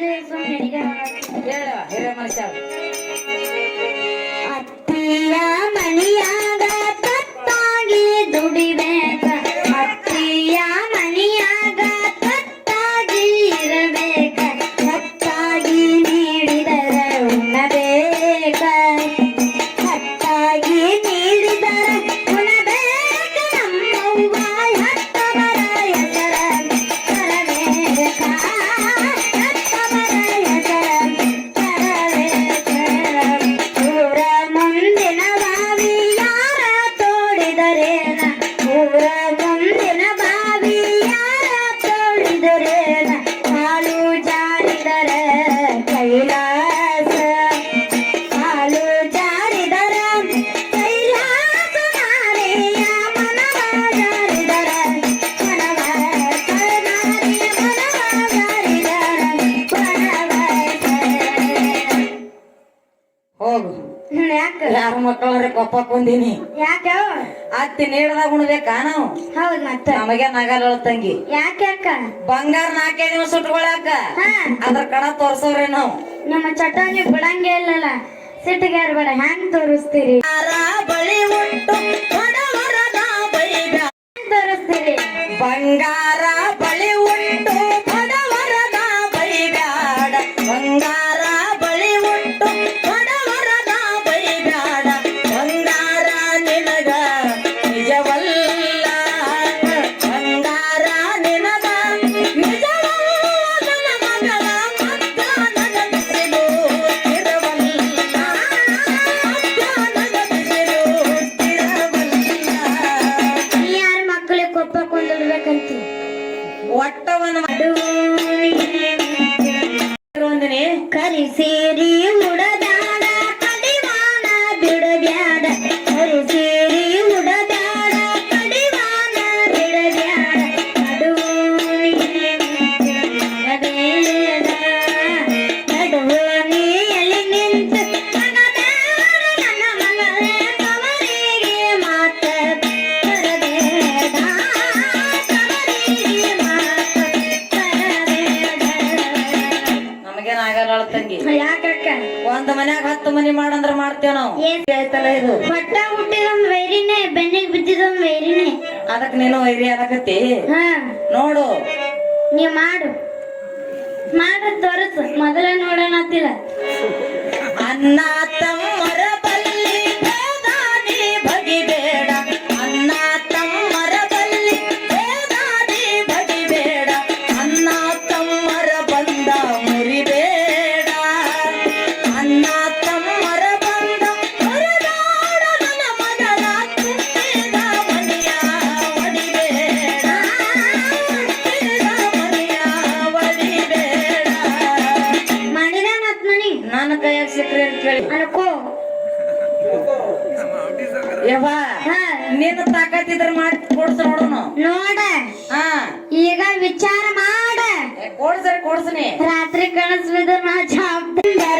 ಅಂದ್ರೆ ಸುಮ್ಮನೆ ಹೇಳ ಹಿರೇ ಯಾಕ? ಯಾರ ಮಕ್ಕಳವ್ರೆ ಕೊಪ್ಪ ಕೊಂದಿನಿ ಯಾಕ? ಅತ್ತಿ ನೀಡದಾಗ ಉಣ್ಬೇಕಾ ನಾವು? ಹೌದ್ ಮತ್ತೆ. ನಮಗೆ ನಗಲ ತಂಗಿ. ಯಾಕೆ ಅಕ್ಕ ಬಂಗಾರ ನಾಲ್ಕೈದು ದಿವಸ ಸುಟ್ಕೊಳಕ ಅದ್ರ ಕಣ ತೋರ್ಸವ್ರಿ ನಾವು. ನಮ್ಮ ಚಟಾಣಿ ಬಿಡಂಗೆ ಇಲ್ಲಲ್ಲ. ಸಿಟ್ಟಿಗೆ ಬೇಡ ಹ್ಯಾಂಗ್ ತೋರಿಸ್ತೀರಿ? ಬಳಿ ಉಂಟು ತೋರಿಸ್ತೀರಿ? ಬಂಗಾರ carecer. ತಂಗಿ. ಯಾಕಕ್ಕ ಒಂದ್ ಮನ್ಯಾಗ ಹತ್ತು ಮನಿ ಮಾಡಂದ್ರ ಮಾಡ್ತೇವ್ ನಾವು. ಏನ್ ಆಯ್ತಲ್ಲ ಇದು. ಹೊಟ್ಟ ಹುಟ್ಟಿದೊಂದ್ ವೈರಿನೇ ಬೆನ್ನಿಗೆ ಬಿದ್ದಿದೊಂದ್ ವೈರಿನೇ. ಅದಕ್ ನೀನು ವೈರಿ ಆಗಕತ್ತಿ. ಹಾ. ನೋಡು. ನೀ ಮಾಡು. ಮಾಡ ತೋರಸು. ಮೊದಲ ನೋಡೋಣತ್ತಿಲ್ಲ ಅನ್ನ ಅಂತ ಕೇಳಿ. ಅನ್ಕೋ ಯವ್ವ ನಿನ್ನ ತಾಕತ್ತಿದ್ರ ಮಾಡಿ ಕೊಡ್ಸ ನೋಡೋಣ ನೋಡ. ಹಾ. ಈಗ ವಿಚಾರ ಮಾಡ. ಕೊಡ್ಸರಿ ಕೊಡ್ಸನಿ ರಾತ್ರಿ ಕನಸ್ಬಿದ ನಾ ಜಾಬ್ದಾರ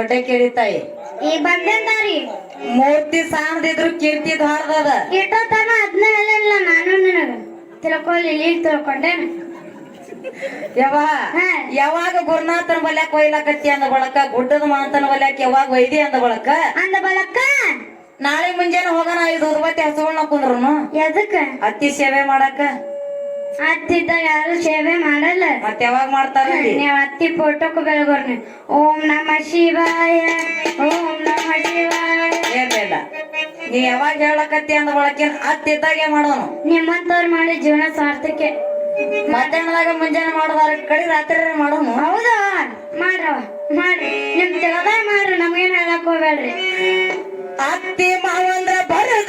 ದೊಡ್ಡ ಕೇಳಿ ತಾಯಿ. ಈ ಬಂದೇನ್ರಿ ಮೂರ್ತಿ ಸಾಣದಿದ್ರು ಕೀರ್ತಿ ಧಾರದದ ಇಟ್ಟೋತನ ಅದ್ನ ಹೇಳಿಲ್ಲ ನಾನು ನಿನಗ ತಿಳ್ಕೊಳ್ಳಿ ಇಲ್ಲಿ ತಿಳ್ಕೊಂಡೇನ. ಯವ್ವ ಹಾ. ಯಾವಾಗ ಗುರುನಾಥನ ಬಲ್ಯಾಕ ಒಯ್ಲಾಕತ್ತಿ ಅಂದ ಬಳಕ ಗುಡ್ಡದ ಮಾತನ ಬಲ್ಯಾಕ ಯಾವಾಗ ಒಯ್ದಿ ಅಂದ ಬಳಕ? ಅಂದ ಬಳಕ? ನಾಳೆ ಮುಂಜಾನೆ ಹೋಗೋಣ ಐದು ಉರ್ವತ್ತಿ ಹಸುಗಳನ್ನ ಕುಂದ್ರು ಎದಕ್ಕ? ಅತ್ತಿ ಸೇವೆ ಮಾಡಾಕ. ಅತ್ತಿದ್ದ ಯಾರು ಸೇವೆ ಮಾಡಲ್ಲ. ಮತ್ತೆ ಯಾವಾಗ ಮಾಡ್ತಾರೆ ನೀವ್ ಅತ್ತಿ ಫೋಟೋಕ್ ಬೆಳಗೋರ್ನಿ ಓಂ ನಮ ಶಿವಾಯ ಓಂ ನಮ ಶಿವಾಯ. ಏನಿಲ್ಲ ನೀ ಯಾವಾಗ ಹೇಳಕತ್ತಿ ಅಂದ ಬಳಕೇನ್ ಅತ್ತಿದ್ದಾಗೆ ಮಾಡೋನು. ನಿಮ್ಮಂತವ್ರು ಮಾಡಿ ಜೀವನ ಸಾರ್ಥಕ್ಕೆ. ಮಧ್ಯಾಹ್ನದಾಗ ಮುಂಜಾನೆ ಮಾಡೋದಾರ ಕಡಿ ರಾತ್ರಿ ಮಾಡೋನು? ಹೌದಾ? ಮಾಡ್ರವ ಮಾಡ್ರಿ. ನಿಮ್ ತಿಳಿದ ಮಾಡ್ರಿ ನಮ್ಗೇನ್ ಹೇಳಕ್ ಹೋಗ್ಬೇಡ್ರಿ. ಅತ್ತಿ ಮಾವಂದ್ರ ಬರದ್ರಿ